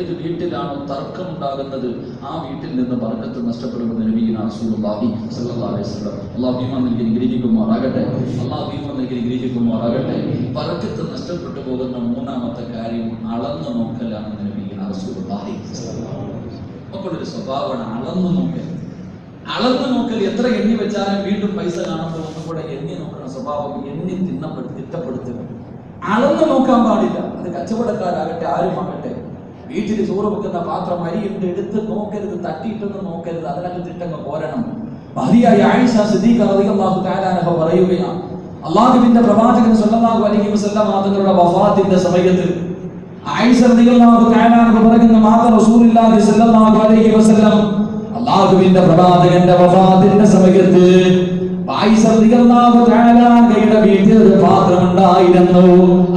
ഏത് വീട്ടിലാണോ തർക്കം ഉണ്ടാകുന്നത് ആ വീട്ടിൽ നിന്ന് പറക്കത്ത് നഷ്ടപ്പെടുമെന്ന് നബീന റസൂലുള്ളാഹി സ്വല്ലല്ലാഹു അലൈഹി വസല്ലം. അല്ലാഹു ഭീമ നൽകി ഗ്രഹിക്കുമാറാകട്ടെ. അള്ളാഹ് ഭീമ നൽകി ഗ്രഹിക്കുമാറാകട്ടെ. പറക്കത്ത് നഷ്ടപ്പെട്ടു പോകുന്ന മൂന്നാമത്തെ കാര്യം അളന്നു വസല്ലം. അപ്പോൾ ഒരു സ്വഭാവമാണ് അളന്നു നോക്കൽ. അളന്നു നോക്കൽ എത്ര എണ്ണി വെച്ചാലും വീണ്ടും പൈസ കാണുമ്പോൾ ഒന്നും കൂടെ എണ്ണി നോക്കുന്ന സ്വഭാവം എണ്ണി തിന്നപ്പെട്ട് തിട്ടപ്പെടുത്തുക. അളന്നു നോക്കാൻ പാടില്ല. അത് കച്ചവടക്കാരാകട്ടെ ആരുമാകട്ടെ വീട്ടിൽ ചോറ് വെക്കുന്ന പാത്രം അരിയിട്ട് എടുത്ത് നോക്കരുത് തട്ടിയിട്ടൊന്നും നോക്കരുത്. അതിനകത്ത് തിട്ടങ്ങ് പോരണം. മഹതിയായ ആയിഷ സിദ്ദീഖ് റളിയല്ലാഹു തആല അൻഹ പറയുകയാണ് അള്ളാഹുവിന്റെ പ്രവാചകൻ സല്ലല്ലാഹു അലൈഹി വസല്ലം തങ്ങളുടെ വഫാത്തിന്റെ സമയത്ത്. ആയിഷ റളിയല്ലാഹു തആല അൻഹ പറയുന്ന മാത റസൂലുള്ളാഹി സല്ലല്ലാഹു അലൈഹി വസല്ലം അള്ളാഹുവിന്റെ പ്രവാചകന്റെ വഫാത്തിന്റെ സമയത്ത് വീട്ടിൽ ഒരു പാത്രമുണ്ടായിരുന്നു.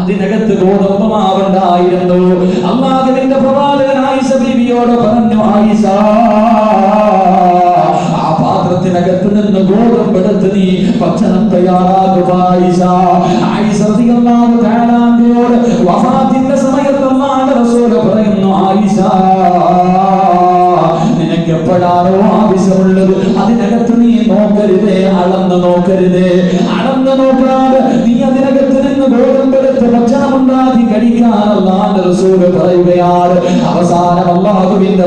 അതിനകത്ത് ഗോതമ്പ് മാവുണ്ടായിരുന്നു അള്ളാഹുവിന്റെ പ്രവാചകൻ ആയിഷ ബീവിയോട് പറഞ്ഞു ആയിഷ പാത്രത്തിനകത്ത് നിന്ന് ഗോതമ്പെടുത്ത് നീ ഭക്ഷണം തയ്യാറാക്കുക ആയിഷ. ആയിഷ അൻഹയോട് വഫാത്തിന്റെ സമയത്ത് അല്ലാഹുവിന്റെ റസൂൽ പറയുന്നു ആയിഷ നിനക്ക് എപ്പോഴാണോ നോക്കാതെ നീ അതിനകത്ത് നിന്ന് ഗോതമ്പെടുത്ത് ഭക്ഷണം ഉണ്ടാക്കി കഴിക്കാനല്ലാന്റെ റസൂൽ പറയുകയാണ്. അവസാനം അള്ളാഹുവിന്റെ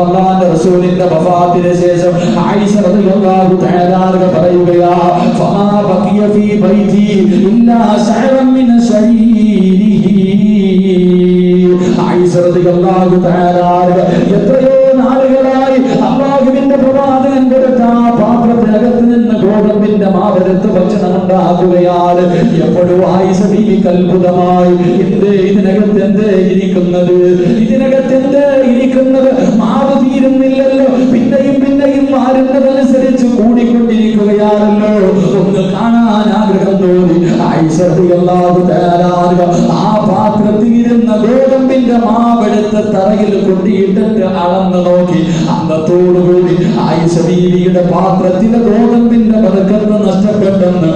അള്ളാന്റെ റസൂലിന്റെ വഫാത്തിന് ശേഷം ആയിഷ റളിയല്ലാഹു തആല പറയുകയാ ഫമാ ബഖിയ ഫീ ബൈതി ഇല്ലാ ശഅറൻ മിൻ ശരീരിഹി. ആയിഷ റളിയല്ലാഹു തആല എത്രയോ നാളുകളായി അള്ളാഹുവിന്റെ ആ ഗോതമ്പിന്റെ മാവെടുത്ത് ഭക്ഷണം ഉണ്ടാകുകയാൽ എപ്പോഴും ആയിഷ ബീവിക്ക് അത്ഭുതമായി ഇതിനകത്ത് എന്തേ ഇരിക്കുന്നത്? ഇതിനകത്ത് എന്തേ ഇരിക്കുന്നത്? മാവ് തീരുന്നില്ലല്ലോ ആ പാത്രത്തിൽ ഇരുന്ന ഗോതമ്പിന്റെ മാവെടുത്ത് തറയിൽ കൊണ്ടിട്ടിട്ട് അളന്ന് നോക്കി. അന്നത്തോടുകൂടി ആയിഷ ബീവിയുടെ പാത്രത്തിലെ ഗോതമ്പിന്റെ ബർക്കത്ത് നഷ്ടപ്പെട്ടെന്ന്.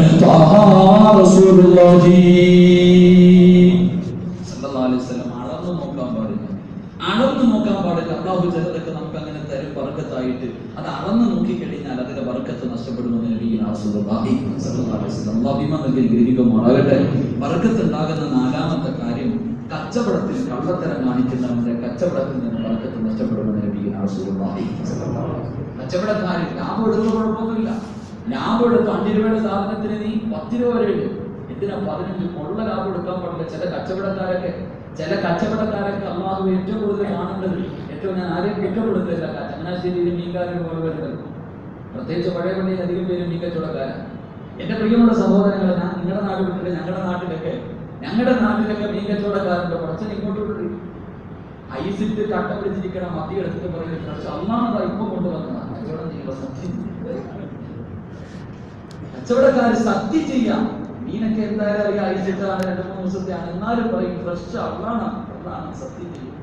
റസൂലുള്ളാഹി സല്ലല്ലാഹു അലൈഹി വസല്ലം അളന്ന് നോക്കാൻ പാടില്ല അളന്ന് നോക്കാൻ പാടില്ല. അള്ളാഹു ചിലതൊക്കെ നമുക്ക് അങ്ങനെ തരും ബർക്കത്തായിട്ട്. അത് അളന്ന് നോക്കിക്കഴിഞ്ഞാൽ അതിന്റെ ബർക്കത്ത് നഷ്ടപ്പെടുമെന്ന് നബിയിന റസൂലുള്ളാഹി അലൈഹി വസല്ലം അള്ളാഹു ബിമാ നൽകി ഗ്രഹിക്കുമാറാകട്ടെ. ബർക്കത്ത് ഉണ്ടാകുന്ന നാലാമത്തെ കാര്യം കച്ചവടത്തിൽ കള്ളത്തരം കാണിക്കുന്നവന്റെ കച്ചവടത്തിൽ നിന്ന് ബർക്കത്ത് നഷ്ടപ്പെടുമെന്ന് കച്ചവടക്കാരൻ ലാഭം എടുത്ത കുഴപ്പമൊന്നുമില്ല. ലാഭം എടുത്ത് അഞ്ചു രൂപയുടെ സാധനത്തിന് നീ പത്ത് രൂപ വരെ എന്തിനാ പതിനഞ്ച് കൊള്ള ലാഭം എടുക്കാൻ പാടില്ല? ചില കച്ചവടക്കാരൊക്കെ ചില കച്ചവടക്കാരൊക്കെ അള്ളാഹു ഏറ്റവും കൂടുതൽ കാണേണ്ടത് ഏറ്റവും ഞാൻ ആരെയും കുറ്റപ്പെടുത്തില്ല ചങ്ങനാശ്ശേരിയിൽ മീൻകാരൻ പോലെ വരുന്നത് പ്രത്യേകിച്ച് പഴയ പള്ളിയിൽ അധികം പേര് മീൻ കച്ചവടക്കാരാണ് എന്റെ പ്രിയമുള്ള സഹോദരങ്ങൾ ഞാൻ നിങ്ങളുടെ നാട്ടിൽ വിട്ടിട്ട് ഞങ്ങളുടെ നാട്ടിലൊക്കെ ഞങ്ങളുടെ നാട്ടിലൊക്കെ മീൻ കുറച്ച് ഇങ്ങോട്ട് വിട്ടു. ഐസിട്ട് കട്ട പിടിച്ചിരിക്കണം മത്തി എടുത്തിട്ട് പറയുന്നത് പക്ഷെ അന്നാണത് ഇപ്പം കൊണ്ടുവന്നതാണ് കച്ചവടം ചെയ്യുമ്പോൾ സത്യം കച്ചവടക്കാർ സത്യം ചെയ്യാം. മീനൊക്കെ എന്തായാലും അറിയാം. ഐസിട്ടാണ് രണ്ട് മൂന്ന് ദിവസത്തെയാണ്. എന്നാലും പറയും ഫ്രഷ് അള്ളാണ് അള്ളാണ് സത്യം ചെയ്യും.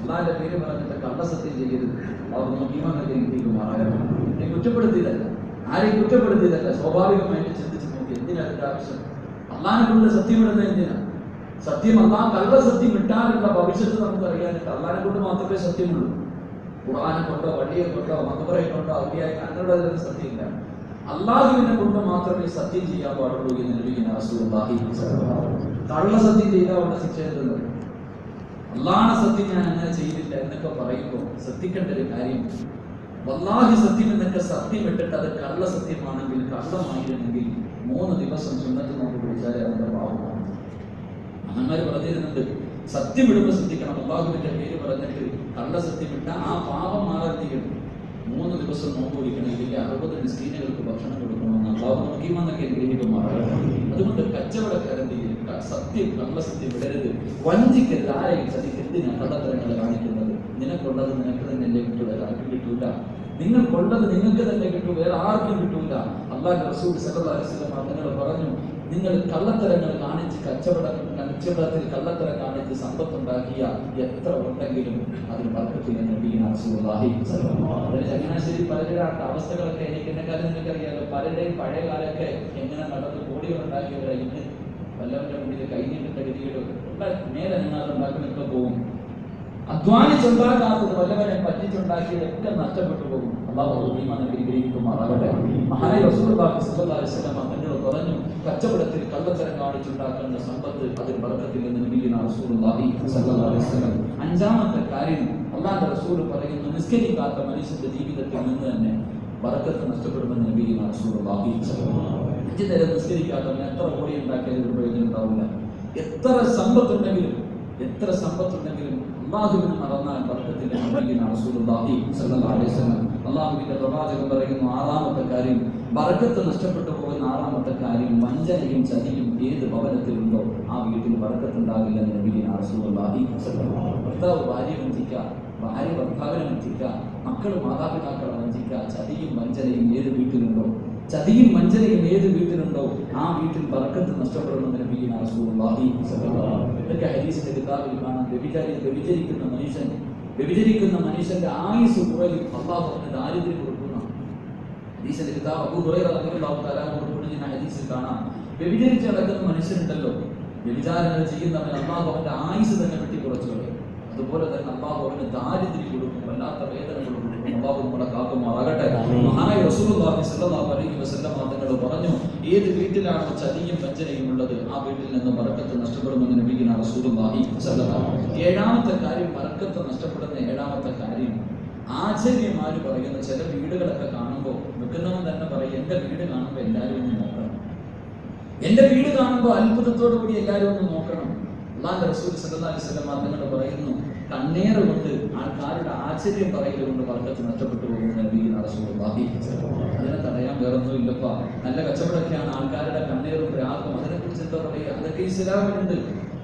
അള്ളാന്റെ പേര് പറഞ്ഞിട്ട് കള്ള സത്യം ചെയ്യരുത്. അവർ നോക്കിയുമെന്നൊക്കെ എനിക്ക് കുറ്റപ്പെടുത്തിയതല്ല. ആരെയും കുറ്റപ്പെടുത്തിയതല്ല. സ്വാഭാവികമായിട്ട് ചിന്തിച്ച് നോക്കി എന്തിനാ അതിന്റെ ആവശ്യം? അള്ളാഹിനെ കൊണ്ട് സത്യം ഇടുന്നത് എന്തിനാ? സത്യം അള്ളാഹ് കള്ള സത്യം ഇട്ടാലുള്ള ഭവിഷ്യത്ത് നമുക്ക് അറിയാനുണ്ട് അള്ളാഹിനെ കൊണ്ട് മാത്രമേ സത്യമുള്ളൂ. ഖുർആനെ കൊണ്ടോ വള്ളിയെ കൊണ്ടോ മതപറയെ കൊണ്ടോ അങ്ങനെയുള്ള അതിന് സത്യമില്ല. അള്ളാഹുവിനെ കൊണ്ട് മാത്രമേ സത്യം ചെയ്യാൻ പാടുള്ളൂ എന്ന് അലൈഹി വസല്ലം. കള്ള സത്യം ചെയ്താൽ ഉള്ള ശിക്ഷ എന്തെന്ന് അള്ളാഹ സത്യം ഞാൻ അങ്ങനെ ചെയ്തില്ല എന്നൊക്കെ പറയുമ്പോൾ ശ്രദ്ധിക്കേണ്ട ഒരു കാര്യം വല്ലാഹി സത്യം എന്നൊക്കെ സത്യം ഇട്ടിട്ട് അത് കള്ള സത്യമാണെങ്കിൽ കള്ളമായിരുന്നെങ്കിൽ മൂന്ന് ദിവസം സുന്നത്ത് നോക്കി പിടിച്ചാലേ അതിന്റെ പാവമാണ് അമ്മമാര് പറഞ്ഞിരുന്നുണ്ട് സത്യം ഇടുമ്പോൾ ശ്രദ്ധിക്കണം. അള്ളാഹുവിന്റെ പേര് പറഞ്ഞിട്ട് കള്ള സത്യം ഇട്ട ആ പാപം ചെയ്യണം? മൂന്ന് ദിവസം നോമ്പ് പിടിക്കണം ഇല്ലെങ്കിൽ അറുപത് മിസ്കീനുകൾക്ക് ഭക്ഷണം കൊടുക്കണമെന്ന് അള്ളാഹു നോക്കിയെന്നൊക്കെ ഗ്രഹിക്കുമാറാകണം അതുകൊണ്ട് കച്ചവടക്കാരൻ സത്യം കള്ള സത്യം വിടരുത്. വഞ്ചിക്കരുത്. ആരെയും ചതിക്ക് എന്തിനാ കള്ളത്തരങ്ങൾ കാണിക്കുന്നത്. നിനക്കുള്ളത് നിനക്ക് തന്നെ അല്ലേ കിട്ടൂല ആർക്കും കിട്ടൂല. നിങ്ങൾക്കുള്ളത് നിങ്ങൾക്ക് തന്നെ കിട്ടൂ വേറെ ആർക്കും കിട്ടൂല. അള്ളാഹ് റസൂൽ സലഹ് അലൈഹി തങ്ങൾ പറഞ്ഞു നിങ്ങൾ കള്ളത്തരങ്ങൾ കാണിച്ച് കച്ചവടം കച്ചവടത്തിൽ കള്ളത്തര കാണിച്ച് സമ്പത്തുണ്ടാക്കിയ എത്ര ഉണ്ടെങ്കിലും അതിന് വർക്കത്തിന് നബീന റസൂലുള്ളാഹി സ്വല്ലല്ലാഹു അലൈഹി വസല്ലം. അതിന് ചങ്ങനാശ്ശേരി പലരുടെ അവസ്ഥകളൊക്കെ എനിക്ക് നിങ്ങൾക്ക് നിങ്ങൾക്കറിയാലോ. പലരുടെയും പഴയ കാലൊക്കെ എങ്ങനെ നടന്ന് കോടികൾ ഉണ്ടാക്കിയവരെ ഇന്ന് വല്ലവരുടെ മുന്നിൽ കൈനീട്ടേണ്ട ഗതികേട് മേലെ നിങ്ങൾ ഉണ്ടാക്കുന്നൊക്കെ പോകും അത് അധ്വാനിച്ചുണ്ടാക്കാത്തത് വല്ലവനെ പറ്റിച്ചുണ്ടാക്കിയതൊക്കെ നഷ്ടപ്പെട്ടു പോകും. അള്ളാഹു അനുഗ്രഹിക്കുമാറാകട്ടെ മഹാനായ സ്വല്ലല്ലാഹു അലൈഹി വസല്ലം തങ്ങൾ പറഞ്ഞു കച്ചവടത്തിൽ കള്ളത്തരം കാണിച്ചുണ്ടാക്കുന്ന സമ്പത്ത് അതിൽ ബർക്കത്തിൽ നിന്ന് നബിയുന റസൂലുള്ളാഹി സ്വല്ലല്ലാഹു അലൈഹി വസല്ലം. അഞ്ചാമത്തെ കാര്യം അള്ളാഹുവിന്റെ റസൂൽ പറയുന്നു നിസ്കരിക്കാത്ത മനുഷ്യന്റെ ജീവിതത്തിൽ നിന്ന് തന്നെ വറക്കത്ത് നഷ്ടപ്പെടുമെന്ന് നബിയുന റസൂലുള്ളാഹി വസല്ലം നേരം നിസ്കരിക്കാത്തവന് എത്ര കോടി ഉണ്ടാക്കിയാലും ഒരു പ്രയോജനം ഉണ്ടാവില്ല. എത്ര സമ്പത്തുണ്ടെങ്കിലും എത്ര സമ്പത്തുണ്ടെങ്കിലും അള്ളാഹുവിനെ മറന്നാൽ ബർക്കത്തിന്റെ നബിയുന റസൂലുള്ളാഹി സ്വല്ലല്ലാഹു അലൈഹി വസല്ലം. അള്ളാഹുവിന്റെ പ്രവാചകൻ പറയുന്നു ആറാമത്തെ കാര്യം ബർക്കത്ത് നഷ്ടപ്പെട്ടു പോകുന്ന ആറാമത്തെ കാര്യം വഞ്ചനയും ചതിയും ഏത് ഭവനത്തിലുണ്ടോ ആ വീട്ടിൽ ബർക്കത്ത് ഉണ്ടാകില്ല എന്ന് സ്വല്ലല്ലാഹു വസല്ലം ഭർത്താവ് ഭാര്യ വഞ്ചിക്കുക ഭാര്യ ഭർത്താവിനെ വഞ്ചിക്കുക മക്കൾ മാതാപിതാക്കളെ വഞ്ചിക്കുക ചതിയും വഞ്ചനയും ഏത് വീട്ടിലുണ്ടോ ചതിയും വഞ്ചനയും ഏത് വീട്ടിലുണ്ടോ ആ വീട്ടിൽ ബറക്കത്ത് സ്വല്ലല്ലാഹു അലൈഹി വസല്ലം. ഇതൊക്കെ ഹദീസിന്റെ കിതാബിൽ കാണാം. വ്യഭിചാരി വ്യഭിചരിക്കുന്ന മനുഷ്യൻ വ്യഭിചരിക്കുന്ന മനുഷ്യന്റെ ആയുസ് കുറയും അള്ളാഹു അവന് ദാരിദ്ര്യം കൊടുക്കുന്ന ഹദീസിന്റെ കിതാബ് അബൂ ഹുറൈറ റളിയല്ലാഹു തആല റിപ്പോർട്ട് ചെയ്യുന്ന ഹദീസിൽ കാണാം. വ്യഭിചരിച്ച് നടക്കുന്ന മനുഷ്യരുണ്ടല്ലോ. വ്യഭിചാരങ്ങൾ ചെയ്യുന്നവൻ അള്ളാഹു അവന്റെ ആയുസ് തന്നെ വെട്ടി കുറച്ചു കളയും. അതുപോലെ തന്നെ അള്ളാഹു അവന് ദാരിദ്ര്യം കൊടുക്കും വല്ലാത്ത വേദനകൾ കൊടുക്കും. അള്ളാഹു നമ്മളെ കാക്കുമാറാകട്ടെ. മഹാനായ റസൂലുള്ളാഹി സ്വല്ലല്ലാഹു അലൈഹി വസല്ലം തങ്ങൾ പറഞ്ഞു ഏത് വീട്ടിലാണ് ചതിയും വഞ്ചനയും ഉള്ളത്? ആ വീട്ടിൽ നിന്ന് ബർക്കത്ത് നഷ്ടപ്പെടുമെന്ന് നബിക്കുന്ന റസൂലുള്ളാഹി സ്വല്ലല്ലാഹു ഏഴാമത്തെ കാര്യം ബർക്കത്ത് നഷ്ടപ്പെടുന്ന ഏഴാമത്തെ കാര്യം ആചാര്യന്മാര് പറയുന്ന ചില വീടുകളൊക്കെ കാണുമ്പോൾ വെക്കുന്നവൻ തന്നെ പറയും എന്റെ വീട് കാണുമ്പോൾ എല്ലാവരും ഒന്ന് നോക്കണം. എന്റെ വീട് കാണുമ്പോൾ അത്ഭുതത്തോടു കൂടി എല്ലാവരും ഒന്ന് നോക്കണം. അള്ളാഹ് റസൂൽ സല്ലാ അലൈഹി വസല്ലം തങ്ങൾ പറയുന്നു കണ്ണേറ് കൊണ്ട് ആൾക്കാരുടെ ആശ്ചര്യം പറയൽ കൊണ്ട് വർക്കത്ത് നഷ്ടപ്പെട്ടു പോകുന്ന നബീന റസൂലുള്ളാഹി അതിനെ തടയാൻ വേറൊന്നും ഇല്ലപ്പാ. നല്ല കച്ചവടമൊക്കെയാണ് ആൾക്കാരുടെ കണ്ണേറും രാഗം അതിനെക്കുറിച്ച് എന്താ പറയുക? അതൊക്കെ ഇസ്ലാമിലുണ്ട്.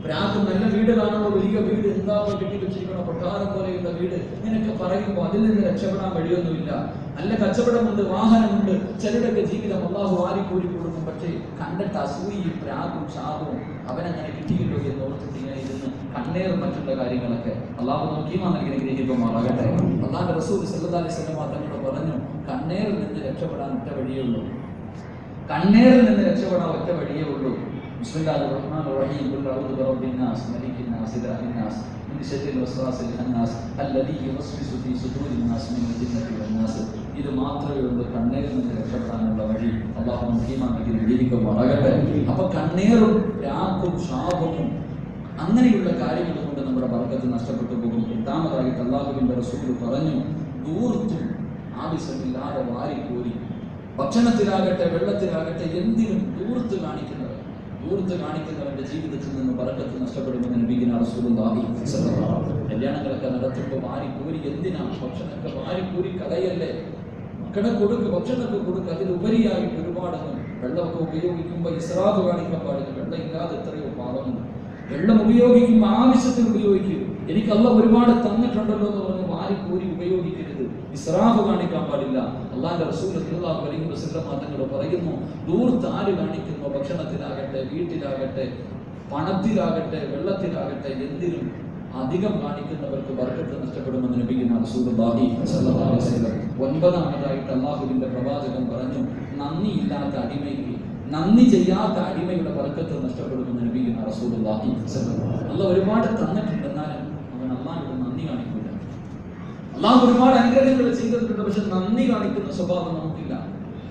പ്രാക്കും നല്ല വീട് കാണുമ്പോൾ വലിയ വീട് എന്താണോ കെട്ടി വെച്ചിരിക്കണോ കൊട്ടാരം പോലെയുള്ള വീട്. ഇങ്ങനെയൊക്കെ പറയുമ്പോൾ അതിൽ നിന്ന് രക്ഷപ്പെടാൻ വഴിയൊന്നുമില്ല. നല്ല കച്ചവടമുണ്ട് വാഹനമുണ്ട്. ചിലരുടെയൊക്കെ ജീവിതം അള്ളാഹു വാരിക്കൂരി കൊടുക്കും. പക്ഷേ കണ്ടിട്ട് അസൂയും പ്രാഗും ശാപവും അവനങ്ങനെ കിട്ടിയില്ലോ എന്ന് ഓർത്തിട്ട് ഇങ്ങനെ ഇരുന്ന് കണ്ണേറും മറ്റുള്ള കാര്യങ്ങളൊക്കെ അള്ളാഹു നോക്കിയുമാണ് എനിക്ക് ഗ്രഹിക്കുമാറാകട്ടെ അള്ളാഹ് റസൂൽ സല്ലി തങ്ങളോട് പറഞ്ഞു കണ്ണേറിൽ നിന്ന് രക്ഷപ്പെടാൻ ഒറ്റ വഴിയേ ഉള്ളൂ. കണ്ണേറിൽ നിന്ന് രക്ഷപ്പെടാൻ ഒറ്റ വഴിയേ ഉള്ളൂ. ബിസ്മില്ലാഹിർ റഹ്മാനിർ റഹീം. الرحيم قل اعوذ برب الناس ملك الناس اله الناس من شر الوسواس അല്ലദീ الذي يوسوس في صدور الناس من الجنه والناس ഇത് മാത്രമേ ഉള്ളൂ കണ്ണേറിൽ നിന്ന് രക്ഷപ്പെടാനുള്ള വഴി. അള്ളാഹു മുഖ്യമാക്കി ജീവിക്കുമാറാകട്ടെ അപ്പൊ കണ്ണീറും രാക്കും ശാപവും അങ്ങനെയുള്ള കാര്യങ്ങൾ കൊണ്ട് നമ്മുടെ ബർക്കത്ത് നഷ്ടപ്പെട്ടു പോകും. എട്ടാമതായിട്ട് അള്ളാഹുവിന്റെ റസൂൽ പറഞ്ഞു ദൂർത്തും ആവശ്യമില്ലാതെ വാരിക്കോരി. ഭക്ഷണത്തിലാകട്ടെ വെള്ളത്തിലാകട്ടെ എന്തിനും ദൂർത്ത് കാണിക്കുന്നവർ ദൂർത്ത് കാണിക്കുന്നവന്റെ ജീവിതത്തിൽ നിന്ന് പറക്കത്ത് നഷ്ടപ്പെടുമെന്ന് നബീന റസൂലുള്ളാഹി. കല്യാണങ്ങളൊക്കെ നടത്തുമ്പോൾ വാരിക്കോരി എന്തിനാ? ഭക്ഷണമൊക്കെ വാരിക്കോരി കളയല്ലേ മക്കളെ കൊടുക്ക് ഭക്ഷണമൊക്കെ കൊടുക്ക്. അതിലുപരിയായിട്ട് ഒരുപാടൊന്നും വെള്ളമൊക്കെ ഉപയോഗിക്കുമ്പോൾ ഇസ്രാദ് കാണിക്കാൻ പാടില്ല. വെള്ളം ഇല്ലാതെ എത്രയോ വെള്ളം ഉപയോഗിക്കുമ്പോൾ ആവശ്യത്തിന് ഉപയോഗിക്കും എനിക്ക് അല്ല ഒരുപാട് തന്നിട്ടുണ്ടല്ലോ എന്ന് പറഞ്ഞ് വാരിക്കോരി ഉപയോഗിക്കരുത്. ഇസ്രാഫ് കാണിക്കാൻ പാടില്ല. അള്ളാന്റെ റസൂൽ വസല്ലം തങ്ങൾ പറയുന്നു ദൂർത്താര് കാണിക്കുന്നു ഭക്ഷണത്തിലാകട്ടെ വീട്ടിലാകട്ടെ പണത്തിലാകട്ടെ വെള്ളത്തിലാകട്ടെ എന്തിനും അധികം കാണിക്കുന്നവർക്ക് ബർക്കത്ത് നഷ്ടപ്പെടുമെന്ന് നബിക്കുന്ന റസൂലുള്ളാഹി സ്വല്ലല്ലാഹു അലൈഹി വസല്ലം ഒൻപതാമതായിട്ട് അള്ളാഹുവിന്റെ പ്രവാചകൻ പറഞ്ഞു നന്ദിയില്ലാത്ത അടിമയ്ക്ക് നന്ദി ചെയ്യാത്ത അടിമയുടെ പറക്കത്തിൽ നഷ്ടപ്പെടുമെന്ന് നബിക്കുന്ന റസൂലുള്ളാഹി അല്ല ഒരുപാട് തന്നിട്ടുണ്ട് എന്നാലും അവൻ അള്ളാഹിനോട് നന്ദി കാണിക്കില്ല അള്ളാഹു ഒരുപാട് അനുഗ്രഹങ്ങൾ ചെയ്തിട്ടുണ്ട് പക്ഷെ നന്ദി കാണിക്കുന്ന സ്വഭാവം നമുക്കില്ല.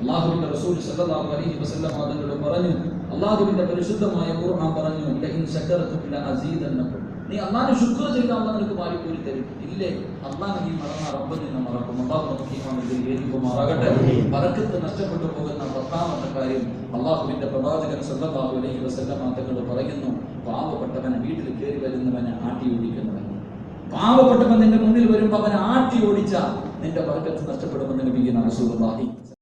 അള്ളാഹുവിന്റെ റസൂൽ സല്ലല്ലാഹു അലൈഹി വസല്ലം തങ്ങൾ പറഞ്ഞു അള്ളാഹുവിന്റെ പരിശുദ്ധമായ ഖുർആൻ പറഞ്ഞു ലഇൻ ശക്കറതും ലഅസീദന്നകും നീ അള്ളാഹു ശുക്ർ ചെയ്ത അള്ളാഹ് നിനക്ക് മാറി കൂടി തരും ഇല്ലേ? അള്ളാഹ് നീ മറന്ന റബ്ബ് നിന്നെ മറക്കും. അള്ളാഹു നമുക്ക് ഏൽക്കുമാറാകട്ടെ ബറക്കത്ത് നഷ്ടപ്പെട്ടു പോകുന്ന പത്താമത്തെ കാര്യം അള്ളാഹുവിന്റെ പ്രവാചകൻ സല്ലല്ലാഹു അലൈഹി വസല്ലം തങ്ങൾ പറയുന്നു പാവപ്പെട്ടവനെ വീട്ടിൽ കയറി വരുന്നവനെ ആട്ടി ഓടിക്കുന്നവൻ. പാവപ്പെട്ടവൻ നിന്റെ മുന്നിൽ വരുമ്പോൾ അവനെ ആട്ടി ഓടിച്ച നിന്റെ പറക്കത്ത് നഷ്ടപ്പെടുമെന്ന് ലഭിക്കുന്ന റസൂലുള്ളാഹി